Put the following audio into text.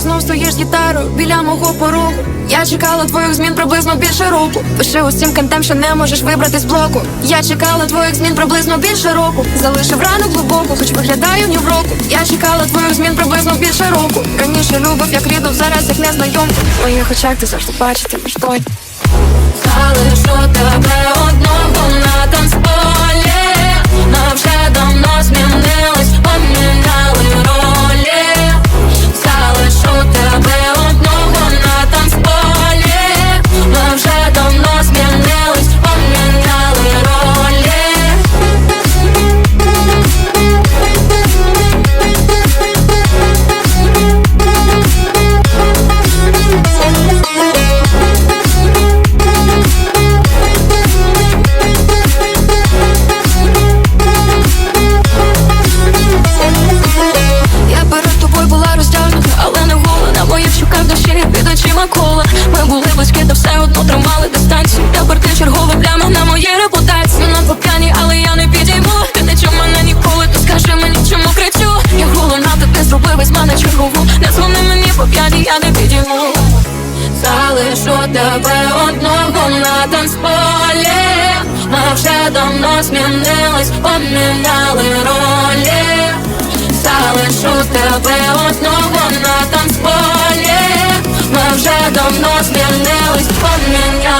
ти знов стоїш гітарою біля мого порогу. Я чекала твоїх змін приблизно більше року. Пиши усім кантем, що не можеш вибрати з блоку. Я чекала твоїх змін приблизно більше року. Залишив рану глибоку, хоч виглядаю ні в року. Я чекала твоїх змін приблизно більше року. Раніше любив як рідов, зараз як незнайомку. В моїх очах ти завжди бачити лиш були близькі, та все одно тримали дистанцію. Тепер ти чергова пляма на моїй репутації. На покані, але я не підійму. Ти не чув мене ніколи, то скажи мені, чому кричу? Я голонати, ти зробив із мене чергову. Не дзвони мені по п'яні, я не підійму. Залишу тебе одного на танцполі. Ми вже давно змінились, поміняли ролі. Залишу тебе одного на танцполі Ми вже давно змінились, поміняли ролі